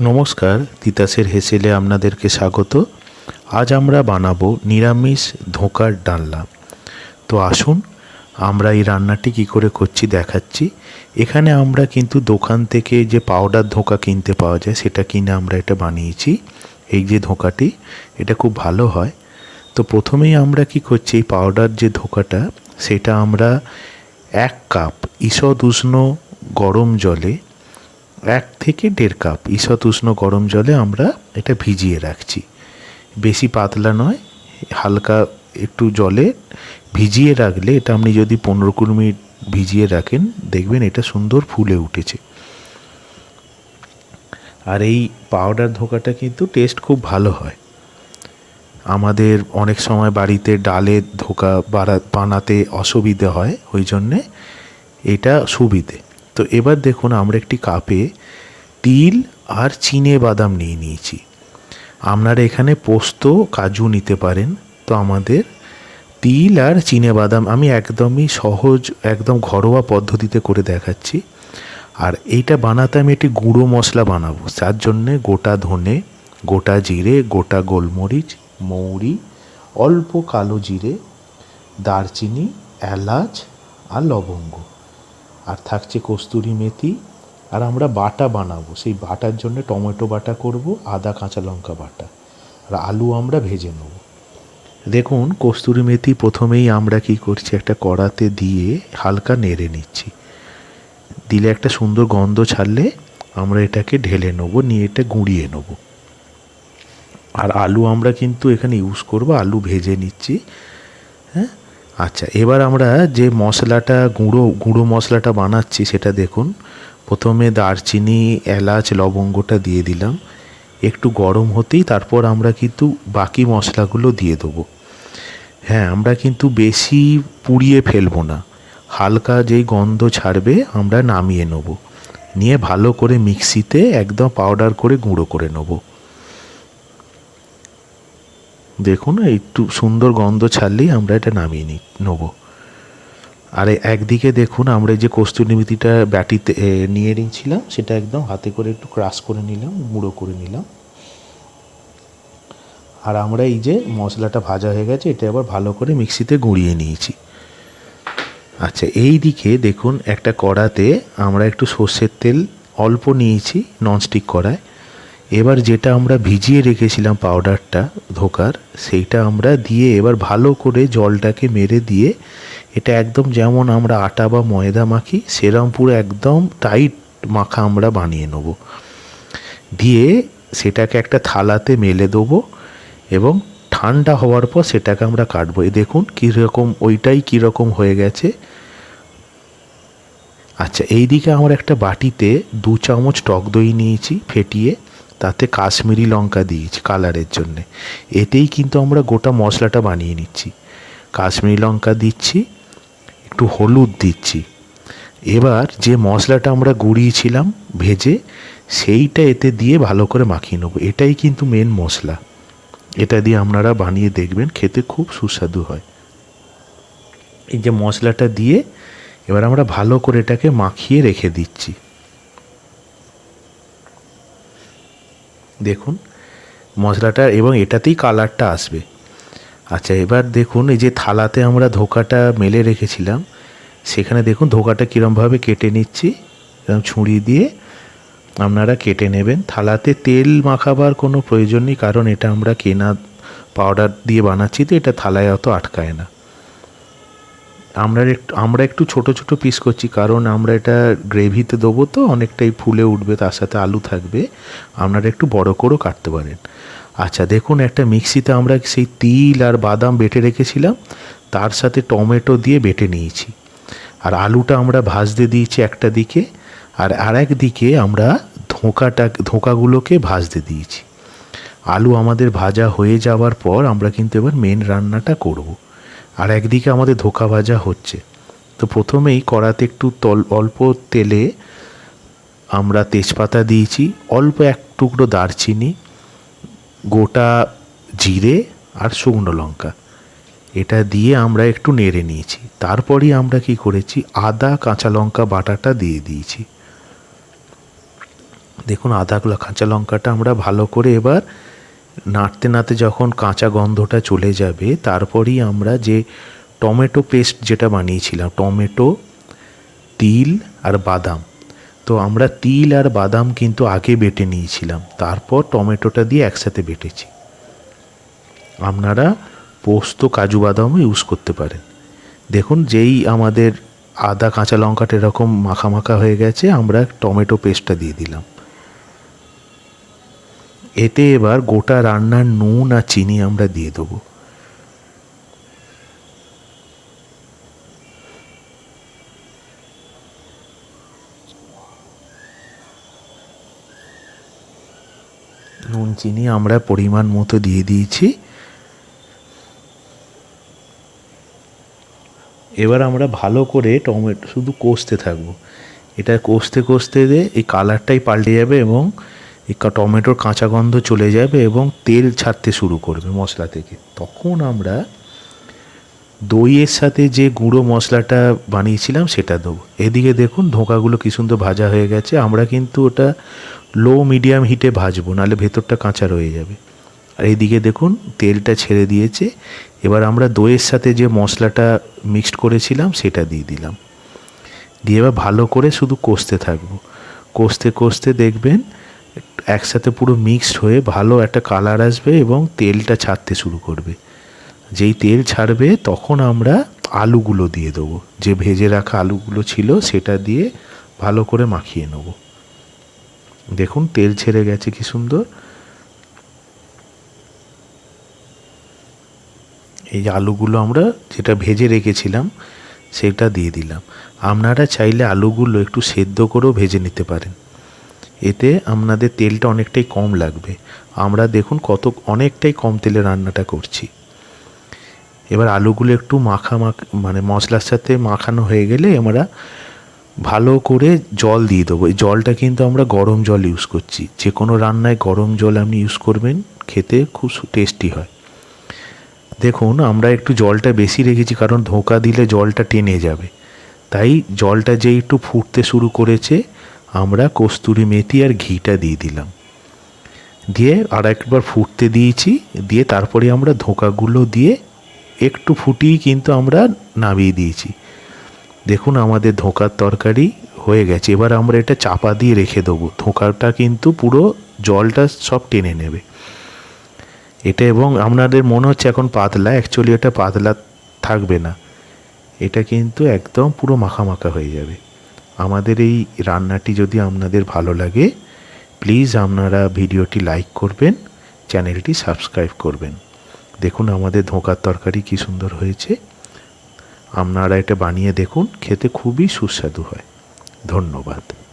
নমস্কার, তিতাসের হেসেলে আপনাদেরকে স্বাগত। আজ আমরা বানাবো নিরামিষ ধোঁকার ডালনা। তো আসুন, আমরা এই রান্নাটি কী করে করছি দেখাচ্ছি। এখানে আমরা কিন্তু দোকান থেকে যে পাউডার ধোঁকা কিনতে পাওয়া যায়, সেটা কিনে আমরা এটা বানিয়েছি, এই যে ধোঁকাটি। এটা খুব ভালো হয়। তো প্রথমেই আমরা কি করছি, এই পাউডার যে ধোঁকাটা, সেটা আমরা এক কাপ ঈষৎ উষ্ণ গরম জলে এক থেকে দেড় কাপ ঈষৎ উষ্ণ গরম জলে আমরা এটা ভিজিয়ে রাখছি। বেশি পাতলা নয়, হালকা একটু জলে ভিজিয়ে রাখলে এটা আপনি যদি পনেরো কুড়ি মিনিট ভিজিয়ে রাখেন, দেখবেন এটা সুন্দর ফুলে উঠেছে। আর এই পাউডার ধোকাটা কিন্তু টেস্ট খুব ভালো হয়। আমাদের অনেক সময় বাড়িতে ডালের ধোকা বানাতে অসুবিধে হয়, ওই জন্যে এটা সুবিধে। তো এবার দেখুন আমরা একটি কাপে তিল আর চিনে বাদাম নিয়ে নিয়েছি। আপনারা এখানে পোস্ত, কাজু নিতে পারেন। তো আমাদের তিল আর চিনে বাদাম আমি একদমই সহজ, একদম ঘরোয়া পদ্ধতিতে করে দেখাচ্ছি। আর এইটা বানাতে আমি একটি গুঁড়ো মশলা বানাবো। যার জন্যে গোটা ধনে, গোটা জিরে, গোটা গোলমরিচ, মৌরি, অল্প কালো জিরে, দারচিনি, এলাচ আর লবঙ্গ। আর থাকছে কস্তুরি মেথি, আর আমরা বাটা বানাবো। সেই বাটার জন্য টমেটো বাটা করব, আদা, কাঁচা লঙ্কা বাটা। আর আলু আমরা ভেজে নেব। দেখুন, কস্তুরি মেথি প্রথমেই আমরা কি করছি, একটা কড়াতে দিয়ে হালকা নেড়ে নিচ্ছি। দিলে একটা সুন্দর গন্ধ ছাড়লে আমরা এটাকে ঢেলে নেব, নিয়ে এটা গুঁড়িয়ে নেব। আর আলু আমরা কিন্তু এখানে ইউজ করব, আলু ভেজে নিচ্ছি। হ্যাঁ? আচ্ছা এবার আমরা যে মশলাটা, গুঁড়ো গুঁড়ো মশলাটা বানাচ্ছি সেটা দেখুন। প্রথমে দারচিনি, এলাচ, লবঙ্গটা দিয়ে দিলাম। একটু গরম হতেই তারপর আমরা কিন্তু বাকি মশলাগুলো দিয়ে দেবো। হ্যাঁ আমরা কিন্তু বেশি পুড়িয়ে ফেলব না। হালকা যেই গন্ধ ছাড়বে আমরা নামিয়ে নেব। নিয়ে ভালো করে মিক্সিতে একদম পাউডার করে গুঁড়ো করে নেব। দেখুন একটু সুন্দর গন্ধ ছাড়লেই আমরা এটা নামিয়ে নি নেব। আর একদিকে দেখুন, আমরা যে কস্তুরি মেথিটা ব্যাটিতে নিয়ে নিয়েছিলাম, সেটা একদম হাতে করে একটু ক্রাশ করে নিলাম গুঁড়ো করে নিলাম। আর আমরা এই যে মশলাটা ভাজা হয়ে গেছে, এটা আবার ভালো করে মিক্সিতে গুঁড়িয়ে নিয়েছি। আচ্ছা এই দিকে দেখুন, একটা কড়াতে আমরা একটু সর্ষের তেল অল্প নিয়েছি, ননস্টিক কড়ায় এবার যেটা আমরা ভিজিয়ে রেখেছিলাম পাউডারটা ধোকার, সেইটা আমরা দিয়ে এবার ভালো করে জলটাকে মেরে দিয়ে এটা একদম যেমন আমরা আটা বা ময়দা মাখি, সেরম পুরো একদম টাইট মাখা আমরা বানিয়ে নেব। দিয়ে সেটাকে একটা থালাতে মেলে দেবো এবং ঠান্ডা হওয়ার পর সেটাকে আমরা কাটবো। এই দেখুন কীরকম, ওইটাই কীরকম হয়ে গেছে। আচ্ছা এই দিকে আমরা একটা বাটিতে দু চামচ টক দই নিয়েছি ফেটিয়ে। তাতে কাশ্মীরি লঙ্কা দিয়েছি কালারের জন্যে। এতেই কিন্তু আমরা গোটা মশলাটা বানিয়ে নিচ্ছি। কাশ্মীরি লঙ্কা দিচ্ছি, একটু হলুদ দিচ্ছি। এবার যে মশলাটা আমরা গুঁড়িয়েছিলাম ভেজে, সেইটা এতে দিয়ে ভালো করে মাখিয়ে নেব। এটাই কিন্তু মেন মশলা। এটা দিয়ে আপনারা বানিয়ে দেখবেন, খেতে খুব সুস্বাদু হয়। এই যে মশলাটা দিয়ে এবার আমরা ভালো করে এটাকে মাখিয়ে রেখে দিচ্ছি। দেখুন, মশলাটা এবং এটাতেই কালারটা আসবে। আচ্ছা এবার দেখুন, এই যে থালাতে আমরা ধোকাটা মেলে রেখেছিলাম, সেখানে দেখুন ধোকাটা কীরমভাবে কেটে নিচ্ছি, এরকম ছুরি দিয়ে আপনারা কেটে নেবেন। থালাতে তেল মাখাবার কোনো প্রয়োজন নেই, কারণ এটা আমরা কেনা পাউডার দিয়ে বানাচ্ছি, তো এটা থালায় অত আটকায় না। আমরা একটু আমরা একটু ছোট ছোট পিস করছি, কারণ আমরা এটা গ্রেভিতে দেবো তো, অনেকটাই ফুলে উঠবে, তার সাথে আলু থাকবে। আপনারা একটু বড় করেও কাটতে পারেন। আচ্ছা দেখুন, একটা মিক্সিতে আমরা সেই তিল আর বাদাম বেটে রেখেছিলাম, তার সাথে টমেটো দিয়ে বেটে নিয়েছি। আর আলুটা আমরা ভাজতে দিয়েছি একটা দিকে, আর আর দিকে আমরা ধোঁকাটা, ধোঁকাগুলোকে ভাজতে দিয়েছি। আলু আমাদের ভাজা হয়ে যাওয়ার পর আমরা কিন্তু এবার মেন রান্নাটা করব। আর একদিকে আমাদের ধোকা ভাজা হচ্ছে। তো প্রথমেই কড়াতে একটু তল, অল্প তেলে আমরা তেজপাতা দিয়েছি, অল্প এক টুকরো দারচিনি, গোটা জিরে আর শুকনো লঙ্কা। এটা দিয়ে আমরা একটু নেড়ে নিয়েছি। তারপরই আমরা কি করেছি, আদা, কাঁচা লঙ্কা বাটাটা দিয়ে দিয়েছি। দেখুন, আদা, কাঁচা লঙ্কাটা আমরা ভালো করে এবার নাড়তে নাড়তে যখন কাঁচা গন্ধটা চলে যাবে, তারপরেই আমরা যে টমেটো পেস্ট যেটা বানিয়েছিলাম, টমেটো, তিল আর বাদাম। তো আমরা তিল আর বাদাম কিন্তু আগে বেটে নিয়েছিলাম, তারপর টমেটোটা দিয়ে একসাথে বেটেছি। আপনারা পোস্ত, কাজু বাদামও ইউজ করতে পারেন। দেখুন, যেই আমাদের আদা, কাঁচা লঙ্কাটা এরকম মাখা মাখা হয়ে গেছে, আমরা টমেটো পেস্টটা দিয়ে দিলাম। এতে এবার গোটা রান্নার নুন আর চিনি আমরা দিয়ে দেবো। নুন, চিনি আমরা পরিমাণ মতো দিয়ে দিয়েছি। এবার আমরা ভালো করে টমেটো, শুধু কষতে থাকব। এটা কষতে কষতে এই কালারটাই পাল্টে যাবে এবং এই টমেটোর কাঁচা গন্ধ চলে যাবে এবং তেল ছাড়তে শুরু করবে মশলা থেকে। তখন আমরা দইয়ের সাথে যে গুঁড়ো মশলাটা বানিয়েছিলাম সেটা দেবো। এদিকে দেখুন ধোঁকাগুলো কী সুন্দর ভাজা হয়ে গেছে। আমরা কিন্তু ওটা লো মিডিয়াম হিটে ভাজবো, নাহলে ভেতরটা কাঁচা রয়ে যাবে। আর এইদিকে দেখুন তেলটা ছেড়ে দিয়েছে। এবার আমরা দইয়ের সাথে যে মশলাটা মিক্সড করেছিলাম সেটা দিয়ে দিলাম। দিয়ে এবার ভালো করে শুধু কষতে থাকব। কষতে কষতে দেখবেন একসাথে পুরো মিক্সড হয়ে ভালো একটা কালার আসবে এবং তেলটা ছাড়তে শুরু করবে। যেই তেল ছাড়বে তখন আমরা আলুগুলো দিয়ে দেবো। যে ভেজে রাখা আলুগুলো ছিল সেটা দিয়ে ভালো করে মাখিয়ে নেব। দেখুন, তেল ছেড়ে গেছে কি সুন্দর। এই যে আলুগুলো আমরা যেটা ভেজে রেখেছিলাম, সেটা দিয়ে দিলাম। আপনারা চাইলে আলুগুলো একটু সেদ্ধ করেও ভেজে নিতে পারেন। এতে আপনাদের তেলটা অনেকটাই কম লাগবে। আমরা দেখুন কত, অনেকটাই কম তেলে রান্নাটা করছি। এবার আলুগুলো একটু মাখা মাখ মানে মশলার সাথে মাখানো হয়ে গেলে আমরা ভালো করে জল দিয়ে দেবো। এই জলটা কিন্তু আমরা গরম জল ইউজ করছি। যে কোনো রান্নায় গরম জল আপনি ইউজ করবেন, খেতে খুব টেস্টি হয়। দেখুন, আমরা একটু জলটা বেশি রেখেছি কারণ ধোঁকা দিলে জলটা টেনে যাবে। তাই জলটা যেই একটু ফুটতে শুরু করেছে আমরা কস্তুরি মেথি আর ঘিটা দিয়ে দিলাম। দিয়ে আর একবার ফুটতে দিয়েছি, দিয়ে তারপরে আমরা ধোঁকাগুলো দিয়ে একটু ফুটিয়ে কিন্তু আমরা নামিয়ে দিয়েছি। দেখুন আমাদের ধোঁকার তরকারি হয়ে গেছে। এবার আমরা এটা চাপা দিয়ে রেখে দেবো। ধোঁকাটা কিন্তু পুরো জলটা সব টেনে নেবে। এটা এবং আপনাদের মনে হচ্ছে এখন পাতলা অ্যাকচুয়ালি এটা পাতলা থাকবে না। এটা কিন্তু একদম পুরো মাখা মাখা হয়ে যাবে। আমাদের এই রান্নাটি যদি আপনাদের ভালো লাগে প্লিজ আপনারা ভিডিওটি লাইক করবেন চ্যানেলটি সাবস্ক্রাইব করবেন। দেখুন আমাদের ধোঁকার তরকারি কি সুন্দর হয়েছে। আপনারা এটা বানিয়ে দেখুন, খেতে খুবই সুস্বাদু হয়। ধন্যবাদ।